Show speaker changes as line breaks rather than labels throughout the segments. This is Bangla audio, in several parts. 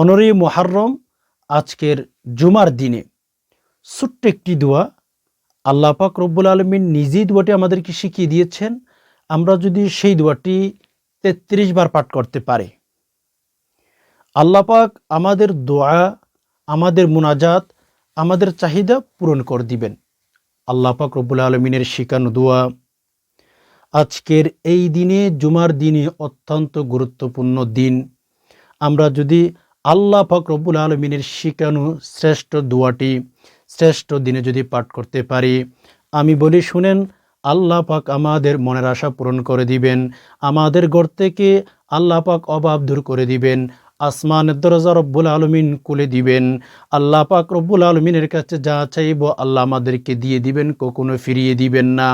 পনেরোই মোহারম আজকের জুমার দিনে ছোট্ট একটি দোয়া আল্লাহ পাক রব্বুল আলমিন নিজেই দোয়াটি আমাদেরকে শিখিয়ে দিয়েছেন। আমরা যদি সেই দোয়াটি তেত্রিশ বার পাঠ করতে পারি। আল্লাহ পাক আমাদের দোয়া, আমাদের মুনাজাত, আমাদের চাহিদা পূরণ করে দিবেন। আল্লাহ পাক রব্বুল আলমিনের শিখানো দোয়া, আজকের এই দিনে জুমার দিনে অত্যন্ত গুরুত্বপূর্ণ দিন। আমরা যদি আল্লাহ পাক রব্বুল আলমিনের শিখানো শ্রেষ্ঠ দোয়াটি শ্রেষ্ঠ দিনে যদি পাঠ করতে পারি, আমি বলি, শুনেন, আল্লাহ পাক আমাদের মনের আশা পূরণ করে দিবেন, আমাদের গর্তেকে আল্লাহ পাক অভাব দূর করে দিবেন আসমানের দরজা রব্বুল আলমিন খুলে দিবেন। আল্লাহ পাক রব্বুল আলমিনের কাছে যা চাইব আল্লাহ আমাদেরকে দিয়ে দিবেন, কখনো ফিরিয়ে দিবেন না।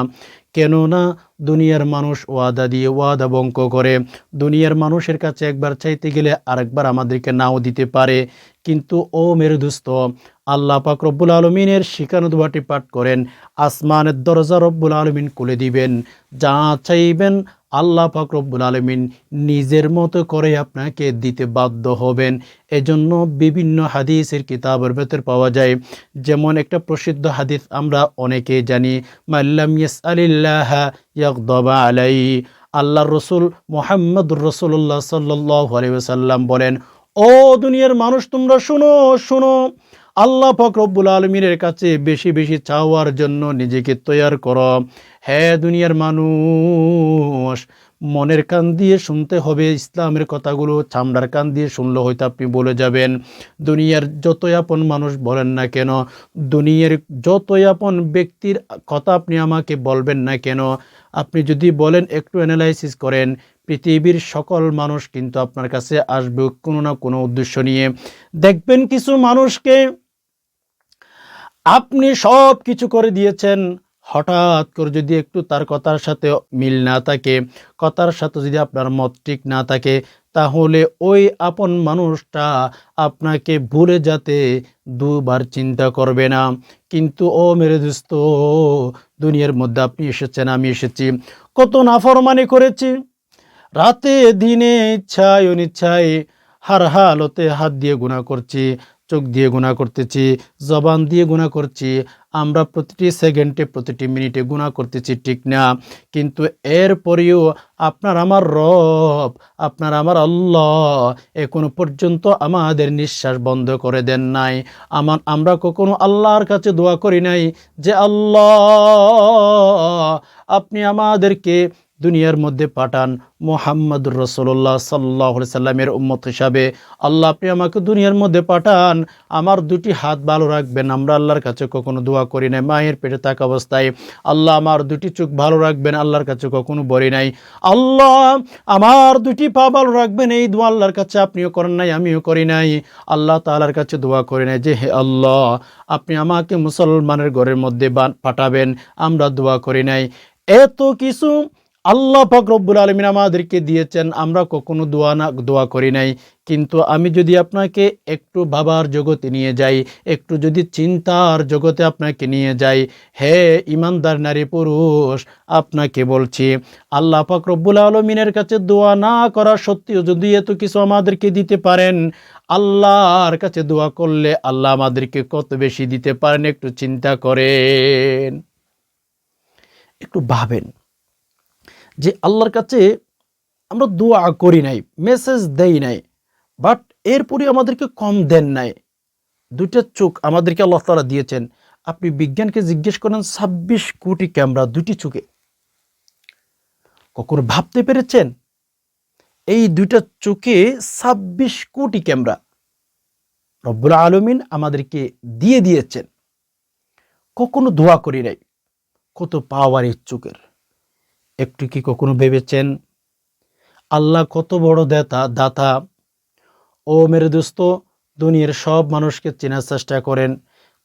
কেননা দুনিয়ার মানুষ ওয়াদা দিয়ে ওয়াদা বঙ্ক করে। দুনিয়ার মানুষের কাছে একবার চাইতে গেলে আরেকবার আমাদেরকে নাও দিতে পারে। কিন্তু ও মেরু দুস্থ আল্লাহ পাক রব্বুল আলমিনের শিকানো দুয়াটি পাঠ করেন। আসমানের দরজা রব্বুল আলমিন খুলে দিবেন। যা চাইবেন আল্লাহ পাক রব্বুল আলমিন নিজের মতো করে আপনাকে দিতে বাধ্য হবেন। এজন্য বিভিন্ন হাদিসের কিতাবের ভেতর পাওয়া যায়, যেমন একটা প্রসিদ্ধ হাদিস আমরা অনেকে জানি, মাল্লাম ইয়াস আলিল্লাহ ইয়াকদবা আলাই আল্লাহ রসুল মোহাম্মদ রসুল্লাহ সাল্লাহ আলাইসাল্লাম বলেন, ও দুনিয়ার মানুষ, তোমরা শুনো শুনো আল্লাহ ফকরব্বুল আলমিনের কাছে বেশি বেশি চাওয়ার জন্য নিজেকে তৈয়ার কর। হ্যাঁ দুনিয়ার মানুষ, মনের কান দিয়ে শুনতে হবে, ইসলামের কথাগুলো চামড়ার কান দিয়ে শুনলে হয়তো আপনি বলে যাবেন, দুনিয়ার যতই আপন মানুষ বলেন না কেন, দুনিয়ার যতই আপন ব্যক্তির কথা আপনি আমাকে বলবেন না কেন, আপনি যদি বলেন, একটু অ্যানালাইসিস করেন, পৃথিবীর সকল মানুষ কিন্তু আপনার কাছে আসবে কোনো না কোনো উদ্দেশ্য নিয়ে। দেখবেন কিছু মানুষকে আপনি সব কিছু করে দিয়েছেন, হঠাৎ করে যদি একটু তার কথার সাথে মিল না থাকে, কথার সাথে যদি আপনার মত ঠিক না থাকে, তাহলে ওই আপন মানুষটা আপনাকে ভুলে যাতে দুবার চিন্তা করবে না। কিন্তু ও মেরে দোস্ত, দুনিয়ার মধ্যে আপনি এসেছেন, আমি এসেছি। কত নাফরমানি করেছি। রাতে দিনে ইচ্ছায় অনিচ্ছায় হার হালতে হাত দিয়ে গুণা করছি। চোখ দিয়ে গুণা করতেছি, জবান দিয়ে গুণা করছি, আমরা প্রতিটি সেকেন্ডে, প্রতিটি মিনিটে গুণা করতেছি, ঠিক না? কিন্তু এরপরেও আপনার আমার রব, আপনার আমার আল্লাহ এখনও পর্যন্ত আমাদের নিঃশ্বাস বন্ধ করে দেন নাই। আমার, আমরা কখনো আল্লাহর কাছে দোয়া করি নাই যে, আল্লাহ, আপনি আমাদেরকে দুনিয়ার মধ্যে পাঠান মোহাম্মদুর রসল্লাহ সাল্লাহ সাল্লামের উম্মত হিসাবে। আল্লাহ আপনি আমাকে দুনিয়ার মধ্যে পাঠান, আমার দুটি হাত ভালো রাখবেন, আমরা আল্লাহর কাছে কখনো দোয়া করি নাই, মায়ের পেটে থাকা অবস্থায় আল্লাহ আমার দুটি চোখ ভালো রাখবেন, আল্লাহর কাছে কখনো বলি নাই। আল্লাহ আমার দুটি পা ভালো রাখবেন, এই দোয়া আল্লাহর কাছে আপনিও করেন নাই, আমিও করি নাই। আল্লাহ তালার কাছে দোয়া করি নাই যে, হে আল্লাহ, আপনি আমাকে মুসলমানের ঘরের মধ্যে পাঠাবেন, আমরা দোয়া করি নাই। এত কিছু আল্লাহ পাক রব্বুল আলমিন আমাদেরকে দিয়েছেন, আমরা কখনো দোয়া না, দোয়া করি নাই। কিন্তু আমি যদি আপনাকে একটু বাবার জগতে নিয়ে যাই, একটু যদি চিন্তার জগতে আপনাকে নিয়ে যাই, হে ইমানদার নারী পুরুষ, আপনাকে বলছি, আল্লাহ পাক রব্বুল আলমিনের কাছে দোয়া না করা সত্ত্বেও যদি এত কিছু আমাদেরকে দিতে পারেন, আল্লাহর কাছে দোয়া করলে আল্লাহ আমাদেরকে কত বেশি দিতে পারেন, একটু চিন্তা করেন। একটু ভাবেন। যে আল্লাহর কাছে আমরা দোয়া করি নাই মেসেজ দেই নাই বাট এরপরে আমাদেরকে কম দেন নাই। দুইটা চোখ আমাদেরকে আল্লাহ তালা দিয়েছেন। আপনি বিজ্ঞানকে জিজ্ঞেস করেন, ছাব্বিশ কোটি ক্যামেরা দুটি চোখে। কখনো ভাবতে পেরেছেন? এই দুইটা চোখে ছাব্বিশ কোটি ক্যামেরা রব্বুল আলমিন আমাদেরকে দিয়ে দিয়েছেন। কখনো দোয়া করি নাই, কত পাওয়ার এই চোখের। একটু কি কখনো ভেবেছেন? আল্লাহ কত বড় দাতা দাতা। ও মেরে দোস্ত, দুনিয়ার সব মানুষকে চেনার চেষ্টা করেন।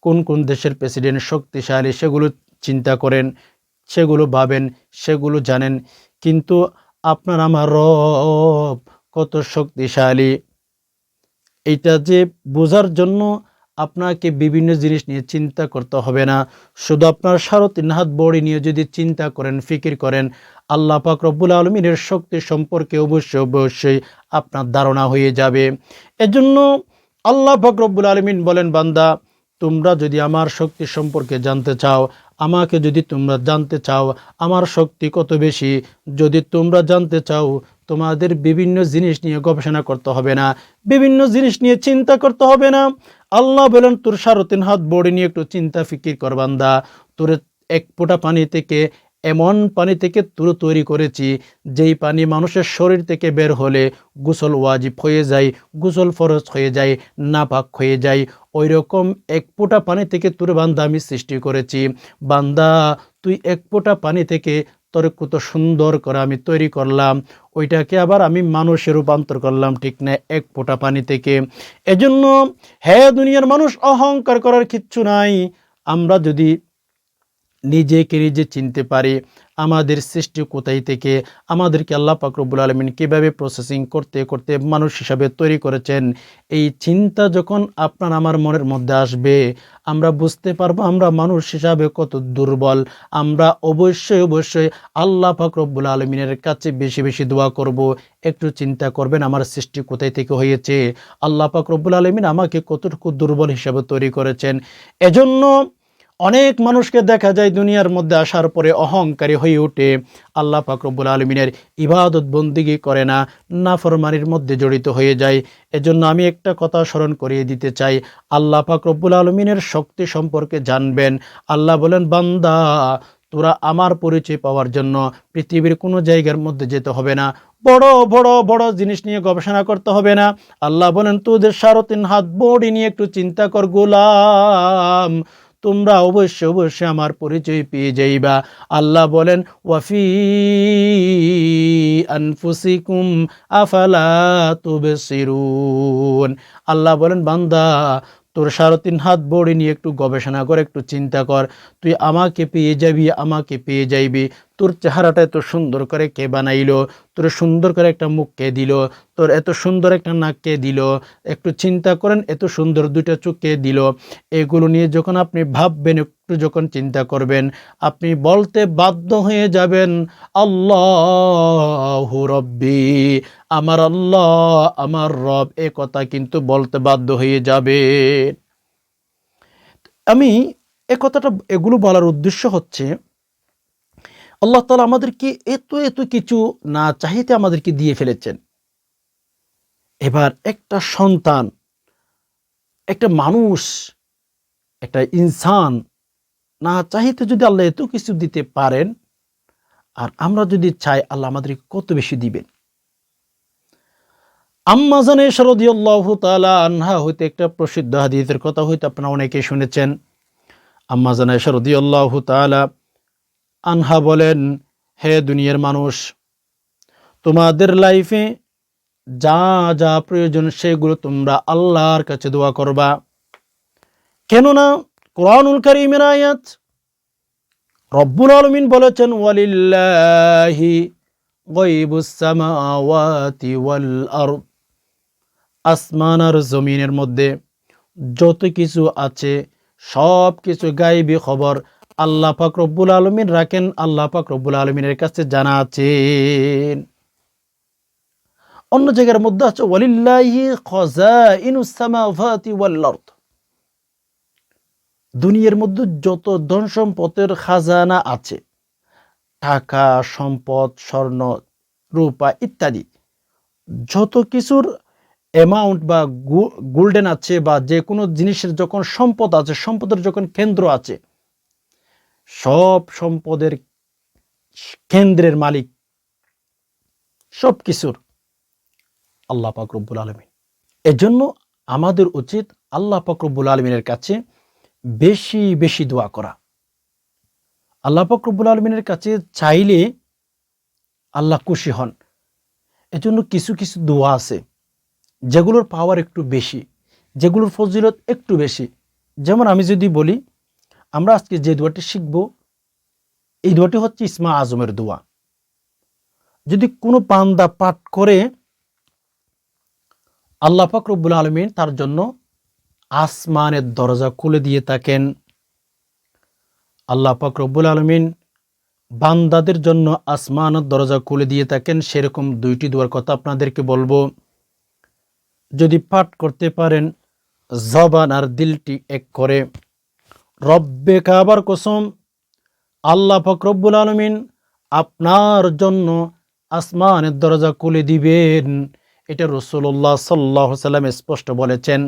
কোন কোন দেশের প্রেসিডেন্ট শক্তিশালী, সেগুলো চিন্তা করেন, সেগুলো ভাবেন, সেগুলো জানেন। কিন্তু আপনার আমার রব কত শক্তিশালী। এটা যে বোঝার জন্য আপনাকে বিভিন্ন জিনিস নিয়ে চিন্তা করতে হবে না। শুধু আপনার সারো তিন হাত বড়ি নিয়ে যদি চিন্তা করেন, ফিকির করেন, আল্লাহ পাক রব্বুল আলমিনের শক্তি সম্পর্কে অবশ্যই অবশ্যই আপনার ধারণা হয়ে যাবে। এজন্য আল্লাহ ফকরবুল আলমিন বলেন, বান্দা, তোমরা যদি আমার শক্তি সম্পর্কে জানতে চাও, আমাকে যদি তোমরা জানতে চাও, আমার শক্তি কত বেশি, যদি তোমরা জানতে চাও, তোমাদের বিভিন্ন জিনিস নিয়ে গবেষণা করতে হবে না। বিভিন্ন জিনিস নিয়ে চিন্তা করতে হবে না। আল্লাহ বলেন, তোর সাড়ে তিন হাত বড়ি নিয়ে একটু চিন্তা ফিকির কর বান্দা। তোর এক ফোঁটা পানি থেকে, এমন পানি থেকে তুলো তৈরি করেছি, যেই পানি মানুষের শরীর থেকে বের হলে গোসল ওয়াজিব হয়ে যায়, গোসল ফরজ হয়ে যায়, নাপাক হয়ে যায়। ওই রকম এক ফোঁটা পানি থেকে তোর বান্দা আমি সৃষ্টি করেছি। বান্দা, তুই এক ফোঁটা পানি থেকে তোর কত সুন্দর করে আমি তৈরি করলাম। ওইটাকে আবার আমি মানুষে রূপান্তর করলাম ঠিক না, এক ফোঁটা পানি থেকে। এজন্য হ্যাঁ দুনিয়ার মানুষ, অহংকার করার কিচ্ছু নাই। আমরা যদি নিজেকে নিজে চিনতে পারি আমাদের সৃষ্টি কোথায় থেকে আমাদেরকে আল্লাহ পাকরবুল আলমিন কীভাবে প্রসেসিং করতে করতে মানুষ হিসাবে তৈরি করেছেন, এই চিন্তা যখন আপনার আমার মনের মধ্যে আসবে, আমরা বুঝতে পারব আমরা মানুষ হিসাবে কত দুর্বল, আমরা অবশ্যই অবশ্যই আল্লাহ পাকরবুল আলমিনের কাছে বেশি বেশি দোয়া করব। একটু চিন্তা করবেন আমার সৃষ্টি কোথায় থেকে হয়েছে, আল্লাহ পাকরবুল আলমিন আমাকে কতটুকু দুর্বল হিসাবে তৈরি করেছেন। এজন্য অনেক মানুষকে দেখা যায় দুনিয়ার মধ্যে আসার পরে অহংকারী হয়ে ওঠে। আল্লাহ পাকরবুল আলমিনের ইবাদত বন্দিগি করে না না নাফরমানির মধ্যে জড়িত হয়ে যায়। এজন্য আমি একটা কথা স্মরণ করিয়ে দিতে চাই। আল্লাহ পাকরবুল আলমিনের শক্তি সম্পর্কে জানবেন। আল্লাহ বলেন, বান্দা, তোরা আমার পরিচয় পাওয়ার জন্য পৃথিবীর কোনো জায়গার মধ্যে যেতে হবে না। বড় বড় বড় জিনিস নিয়ে গবেষণা করতে হবে না। আল্লাহ বলেন, তোদের সাড়ে তিন হাত বড়ি নিয়ে একটু চিন্তা কর, গোলাম। তোমরা অবশ্যই অবশ্যই আমার পরিচয় পেয়ে যাইবা। আল্লাহ বলেন, ওয়াফি আনফুসিকুম আফালা তুবসিরুন? আল্লাহ বলেন, বান্দা, তোর সাড়ে তিন হাত বড়ি নিয়ে একটু গবেষণা কর, একটু চিন্তা কর। তুই আমাকে পেয়ে যাবি, আমাকে পেয়ে যাইবি। তোর চেহারাটা এত সুন্দর করে কে বানাইলো? তোর সুন্দর করে একটা মুখ কে দিল? তোর এত সুন্দর একটা নাক কে দিল? একটু চিন্তা করেন, এত সুন্দর দুইটা চোখ কে দিল? এগুলো নিয়ে যখন আপনি ভাববেন, একটু যখন চিন্তা করবেন, আপনি বলতে বাধ্য হয়ে যাবেন, আল্লাহ রব্বি, আমার আল্লাহ, আমার রব, এ কথা কিন্তু বলতে বাধ্য হয়ে যাবে। আমি এ কথাটা, এগুলো বলার উদ্দেশ্য হচ্ছে আল্লাহ তালা আমাদেরকে এত এত কিছু না চাহিতে আমাদেরকে দিয়ে ফেলেছেন। এবার একটা সন্তান, একটা মানুষ, একটা ইনসান না চাহিতে যদি আল্লাহ এত কিছু দিতে পারেন, আর আমরা যদি চাই আল্লাহ আমাদেরকে কত বেশি দিবেন। আম্মাজানে শরদিয়াল্লাহ তালা আনহা হইতে একটা প্রসিদ্ধ হাদিসের কথা হইতে আপনারা অনেকে শুনেছেন। আম্মাজানে শরদিয়াল্লাহ তালা আনহা বলেন, হে দুনিয়ার মানুষ, তোমাদের লাইফে যা যা প্রয়োজন সেগুলো তোমরা আল্লাহর কাছে দোয়া করবা। কেননা কোরআনুল করিমের আয়াত রব্বুল আলমিন বলেছেন, ওয়ালিল্লাহি গয়বুস সামাওয়াতি ওয়াল আসমান আর জমিনের মধ্যে যত কিছু আছে সব কিছু গাইবি খবর আল্লাহ পাক রব্বুল আলমিন রাখেন, আল্লাহ পাক রব্বুল আলমিনের কাছে জানা আছেন অন্য জায়গার মধ্যে আছে, ওয়ালিল্লাহি খাযাইনুস ওয়াল আরদ। দুনিয়ার মধ্যে যত ধন সম্পদের খাজানা আছে, টাকা, সম্পদ, স্বর্ণ, রূপা ইত্যাদি, যত কিছুর অ্যামাউন্ট বা গোল্ডেন আছে বা যে কোনো জিনিসের যখন সম্পদ আছে, সম্পদের যখন কেন্দ্র আছে সব সম্পদের কেন্দ্রের মালিক সব কিছুর আল্লাহ পাকরব্বুল আলমিন। এজন্য আমাদের উচিত আল্লাহ পাকরব্বুল আলমিনের কাছে বেশি বেশি দোয়া করা। আল্লাহ পাকরব্বুল আলমিনের কাছে চাইলে আল্লাহ খুশি হন। এজন্য কিছু কিছু দোয়া আছে, যেগুলোর পাওয়ার একটু বেশি, যেগুলোর ফজিলত একটু বেশি। যেমন আমি যদি বলি আমরা আজকে যে দোয়াটি শিখব, এই দোয়াটি হচ্ছে ইসমা আজমের দোয়া। যদি কোনো পান্দা পাঠ করে, আল্লাহ ফাকরবুল আলমিন তার জন্য আসমানের দরজা খুলে দিয়ে থাকেন। আল্লাহ ফাকরবুল আলমিন বান্দাদের জন্য আসমানের দরজা খুলে দিয়ে থাকেন। সেরকম দুইটি দোয়ার কথা আপনাদেরকে বলব। যদি পাঠ করতে পারেন, জবান আর দিলটি এক করে। রব্বে কাবার কসম, আল্লাহ ফকরব্বুল আলমিন আপনার জন্য আসমানের দরজা খুলে দিবেন। এটা রসুল্লাহ সাল্লাহ সাল্লাম স্পষ্ট বলেছেন।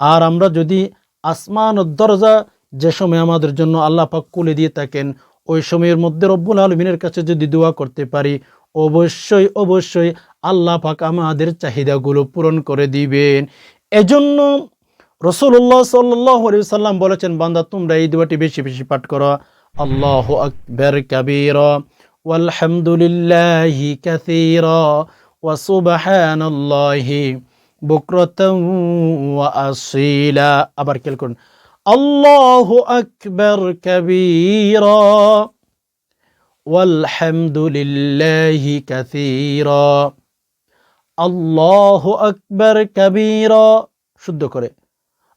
আর আমরা যদি আসমানের দরজা যে সময় আমাদের জন্য আল্লাহ পাক খুলে দিয়ে থাকেন, ওই সময়ের মধ্যে রব্বুল আলমিনের কাছে যদি দোয়া করতে পারি, অবশ্যই অবশ্যই আল্লাহ পাক আমাদের চাহিদাগুলো পূরণ করে দিবেন। এজন্য রসুল্লাহ সাল্লাহ সাল্লাম বলেছেন বান্দা তোমরা এই দোয়াটি বেশি বেশি পাঠ করো আল্লাহ আকবর কবির والحمدلله كثيرا وسبحان الله بكرة وأصيلا আবার খেয়াল করুন আল্লাহ আকবর কবিরা والحمد لله كثيرا আল্লাহ আকবর কবিরা শুদ্ধ করে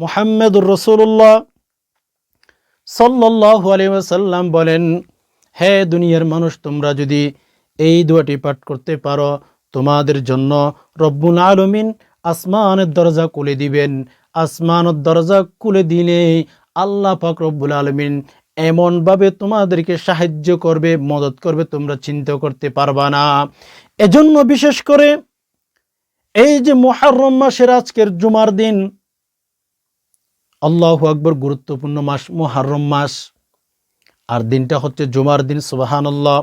মোহাম্মদুর রসুল্লাহ সাল্লাহ আলিমাসাল্লাম বলেন, হে দুনিয়ার মানুষ, তোমরা যদি এই দুয়াটি পাঠ করতে পারো, তোমাদের জন্য রব্বুল আলমিন আসমানের দরজা কুলে দিবেন। আসমানের দরজা কুলে দিলে আল্লাহ পাক রব্বুল আলমিন এমনভাবে তোমাদেরকে সাহায্য করবে, মদত করবে, তোমরা চিন্তা করতে পারবা না। এজন্য বিশেষ করে এই যে মোহারম মাসের আজকের জুমার দিন আল্লাহ আকবর গুরুত্বপূর্ণ মাস মোহারম মাস। আর দিনটা হচ্ছে জুমার দিন সুবাহান আল্লাহ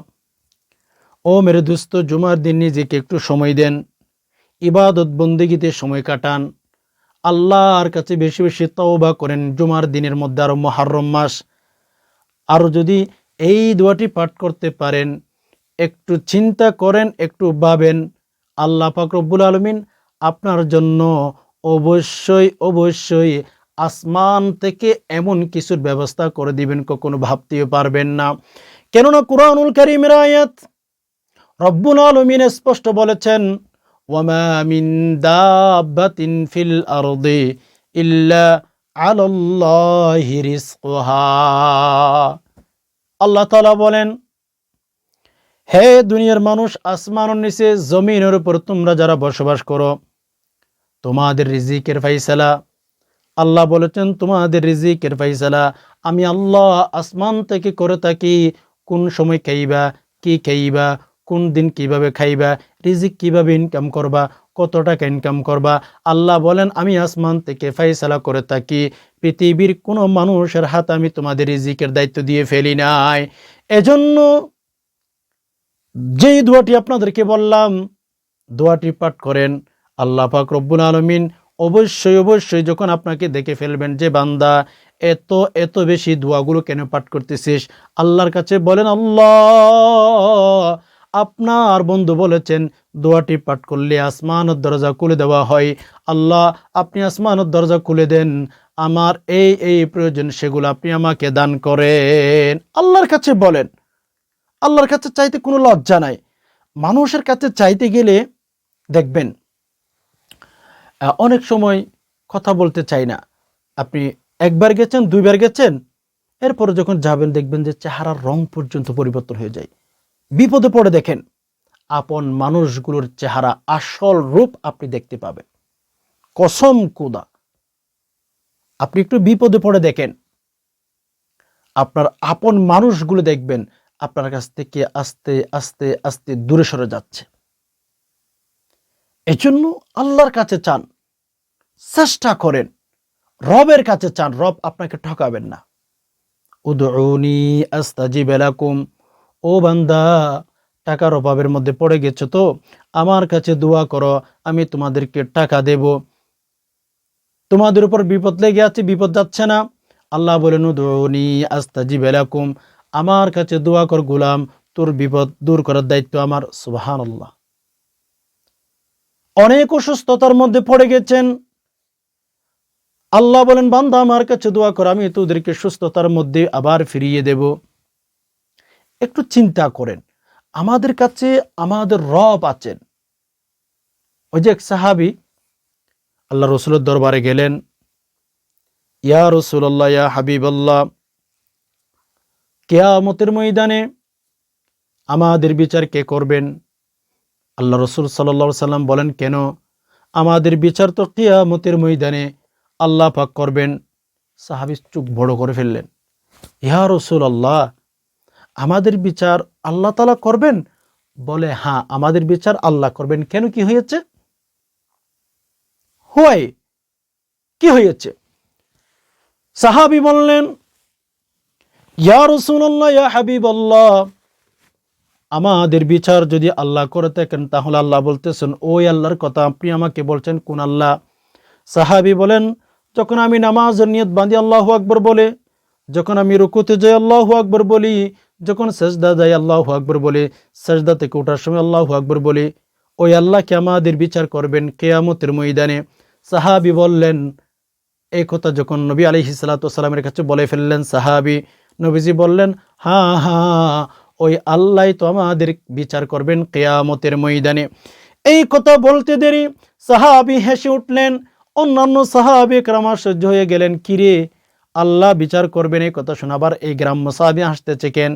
ও মেরে দুস্থ জুমার দিন নিজেকে একটু সময় দেন। ইবাদত বন্দিগিতে সময় কাটান। আল্লাহর কাছে বেশি বেশি তওবা করেন জুমার দিনের মধ্যে আরও মহারম মাস। আরও যদি এই দোয়াটি পাঠ করতে পারেন, একটু চিন্তা করেন, একটু ভাবেন, আল্লাহ পাক রব্বুল আলমিন আপনার জন্য অবশ্যই অবশ্যই আসমান থেকে এমন কিছুর ব্যবস্থা করে দিবেন কখনো ভাবতেও পারবেন না। কেননা কুরআনুল কারীমের আয়াত রব্বুল আলামিন স্পষ্ট বলেছেন, ওয়ামা মিন দাব্বাতিন ফিল আরদি ইল্লা আলাল্লাহি রিজকুহা। আল্লাহ তাআলা বলেন, হে দুনিয়ার মানুষ, আসমানের নিচে জমিনের উপর তোমরা যারা বসবাস করো, তোমাদের রিজিকের ফাইসালা আল্লাহ বলেছেন, তোমাদের রিজিকের ফাইসালা আমি আল্লাহ আসমান থেকে করে থাকি। কোন সময় খাইবা, কি খাইবা, কোন দিন কীভাবে খাইবা, রিজিক কীভাবে ইনকাম করবা, কত টাকা ইনকাম করবা? আল্লাহ বলেন, আমি আসমান থেকে ফাইসালা করে থাকি। পৃথিবীর কোনো মানুষের হাত আমি তোমাদের রিজিকের দায়িত্ব দিয়ে ফেলি নাই। এজন্য যেই দোয়াটি আপনাদেরকে বললাম, দোয়াটি পাঠ করেন আল্লাহ পাক রব্বুল আলমিন। অবশ্যই অবশ্যই যখন আপনাকে দেখে ফেলবেন যে, বান্দা, এত এত বেশি দোয়াগুলো কেন পাঠ করতেছিস? আল্লাহর কাছে বলেন, আল্লাহ, আপনার বন্ধু বলেছেন, দোয়াটি পাঠ করলে আসমানের দরজা খুলে দেওয়া হয়। আল্লাহ, আপনি আসমানের দরজা খুলে দেন। আমার এই এই প্রয়োজন, সেগুলো আপনি আমাকে দান করেন। আল্লাহর কাছে বলেন, আল্লাহর কাছে চাইতে কোনো লজ্জা নাই। মানুষের কাছে চাইতে গেলে দেখবেন অনেক সময় কথা বলতে চাই না। আপনি একবার গেছেন, দুইবার গেছেন, এরপরে যখন যাবেন দেখবেন যে চেহারার রং পর্যন্ত পরিবর্তন হয়ে যায়। বিপদে পড়ে দেখেন, আপন মানুষগুলোর চেহারা আসল রূপ আপনি দেখতে পাবেন। কসম কুদা। আপনি একটু বিপদে পড়ে দেখেন, আপনার আপন মানুষগুলো দেখবেন, আপনার কাছ থেকে আস্তে আস্তে আস্তে দূরে সরে যাচ্ছে। এজন্য আল্লাহর কাছে চান চেষ্টা করেন। রবের কাছে চান, রব আপনাকে ঠকাবেন না। উদউনি আস্তাজিব লাকুম। ও বান্দা, টাকার অভাবের মধ্যে পড়ে গেছো তো? আমার কাছে দোয়া করো, আমি তোমাদেরকে টাকা দেব। তোমাদের উপর বিপদ লেগে আছে, বিপদ যাচ্ছে না। আল্লাহ বলেন, উদউনি আস্তাজিব লাকুম। আমার কাছে দোয়া কর গোলাম, তোর বিপদ দূর করার দায়িত্ব আমার, সুবহানাল্লাহ। অনেক অসুস্থতার মধ্যে পড়ে গেছেন। আল্লাহ বলেন, বান্দা আমার কাছে দোয়া কর, আমি তোদেরকে সুস্থতার মধ্যে আবার ফিরিয়ে দেব। একটু চিন্তা করেন, আমাদের কাছে আমাদের রব আছেন। ওই যে এক সাহাবি, আল্লাহ রসুলের দরবারে গেলেন, ইয়া রসুল্লাহ ইয়া হাবিবাল্লাহ, কেয়ামতের ময়দানে আমাদের বিচার কে করবেন? আল্লাহ রসুল সাল্লা সাল্লাম বলেন, কেন? আমাদের বিচার তো কেয়ামতের ময়দানে আল্লাহ পাক করবেন সাহাবি চুপ বড় করে ফেললেন। ইহা রসুল আল্লাহ আমাদের বিচার আল্লাহ তালা করবেন? বলে হ্যাঁ আমাদের বিচার আল্লাহ করবেন। কেন কি হয়েছে? হয় কি হয়েছে? সাহাবি বললেন, ইয়া রসুল্লাহ ইয়া হাবিব আল্লাহ আমাদের বিচার যদি আল্লাহ করে থাকেন, তাহলে আল্লাহ বলতেছেন, ওই আল্লাহর কথা আপনি আমাকে বলছেন, কোন আল্লাহ? সাহাবি বলেন যখন আমি নামাজ নিয়ত বাঁধি, আল্লাহ আকবর বলে, যখন আমি রুকুতে যাই, আল্লাহ আকবর বলি, যখন সেজদা যাই, আল্লাহ আকবর বলে, সেজদা থেকে ওঠার সময় আল্লাহ আকবর বলে, ওই আল্লাহ আল্লাহকে আমাদের বিচার করবেন কেয়ামতের ময়দানে। সাহাবি বললেন, এই কথা যখন নবী আলি সালাতামের কাছে বলে ফেললেন সাহাবি, নবীজি বললেন হ্যাঁ হা, ওই আল্লাহ তো আমাদের বিচার করবেন কেয়ামতের ময়দানে। এই কথা বলতে দেরি, সাহাবি হেসে উঠলেন অন্যান্য সাহাবি ক্রামা সহ্য হয়ে গেলেন, কিরে, আল্লাহ বিচার করবেন এই কথা শোনাবার এই গ্রাম্য সাহাবি হাসতেছে কেন?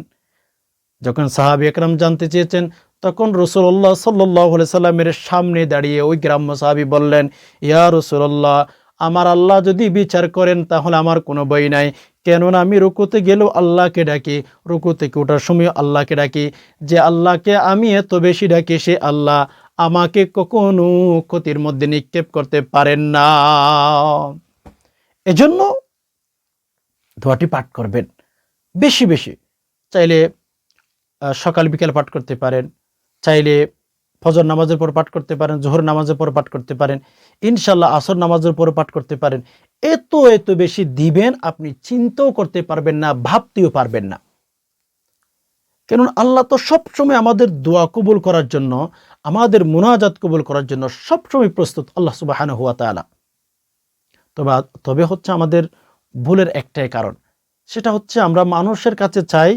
যখন সাহাবি একরাম জানতে চেয়েছেন, তখন রসুল্লাহ সাল্লাহ সাল্লামের সামনে দাঁড়িয়ে ওই গ্রাম্য সাহাবি বললেন, ইয়া রসুল্লাহ আমার আল্লাহ যদি বিচার করেন, তাহলে আমার কোনো বই নাই। কেননা আমি রুকুতে গেলেও আল্লাহকে ডাকি রুকু থেকে ওঠার সময় আল্লাহকে ডাকি। যে আল্লাহকে আমি এত বেশি ডাকি, সে আল্লাহ। আমাকে কখনো ক্ষতির মধ্যে নিক্ষেপ করতে পারেন না। এজন্য দোয়াটি পাঠ করবেন। বেশি বেশি। চাইলে সকাল, বিকাল পাঠ করতে পারেন। চাইলে, ফজর নামাজের পর পাঠ করতে পারেন, জোহর নামাজের পর পাঠ করতে পারেন ইনশাল্লাহ আসর নামাজের পর পাঠ করতে পারেন। এত এত বেশি দিবেন, আপনি চিন্তাও করতে পারবেন না, ভাবতেও পারবেন না। কেন আল্লাহ তো সবসময় আমাদের দোয়া কবুল করার জন্য আমাদের মোনাজাত কবুল করার জন্য সবসময় প্রস্তুত আল্লাহ সুবাহান হুয়া তালা তবে তবে হচ্ছে আমাদের ভুলের একটাই কারণ। সেটা হচ্ছে আমরা মানুষের কাছে চাই,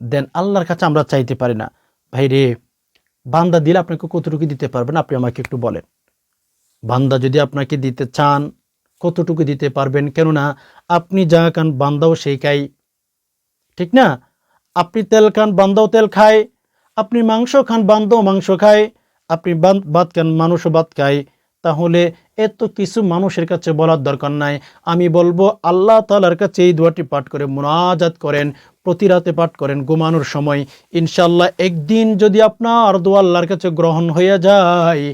দেন আল্লাহর কাছে আমরা চাইতে পারি না। ভাই রে, বান্দা দিলে আপনাকে কতটুকু দিতে পারবেন? আপনি আমাকে একটু বলেন। বান্দা যদি আপনাকে দিতে চান, কতটুকু দিতে পারবেন? কেননা আপনি যা খান বান্দাও সেই খাই ঠিক না? আপনি তেল খান বান্দাও তেল খায়। আপনি মাংস খান বান্দাও মাংস খায়। আপনি ভাত খান মানুষও ভাত খায়। তাহলে এত কিছু মানুষের কাছে বলার দরকার নাই। আমি বলব, আল্লাহ তালার কাছে এই দোয়াটি পাঠ করে মোনাজাত করেন, প্রতি রাতে পাঠ করেন ঘুমানোর সময়। ইনশাল্লাহ একদিন যদি আপনার দোয়া আল্লাহর কাছে গ্রহণ হয়ে যায়,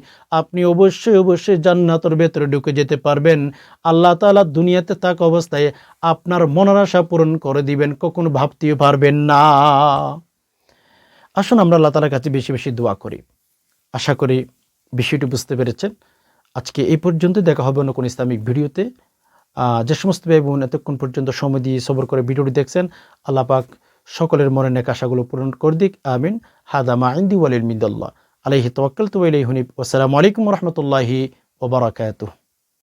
আপনি অবশ্যই অবশ্যই জান্নাতর ভেতরে ঢুকে যেতে পারবেন। আল্লাহ তালা দুনিয়াতে থাকা অবস্থায় আপনার মনের আশা পূরণ করে দিবেন, কখনো ভাবতেও পারবেন না। আসুন আমরা আল্লাহ তালার কাছে বেশি বেশি দোয়া করি। আশা করি বিষয়টি বুঝতে পেরেছেন। আজকে এই পর্যন্ত দেখা হবে অন্য কোনো ইসলামিক ভিডিওতে। যে সমস্ত ভাই বোন এতক্ষণ পর্যন্ত সময় দিয়ে সবর করে ভিডিওটি দেখছেন, আল্লাহ পাক সকলের মনে নেক আশাগুলো পূরণ করে দিক, আমিন। হাদামা আইন্দি ওয়ালিল মিদাল্লাহ আলহি তওয়াক্কাল তু ইলাইহি হুনিব। আসসালামু আলাইকুম রহমতুল্লাহি ওবরাকাতুহ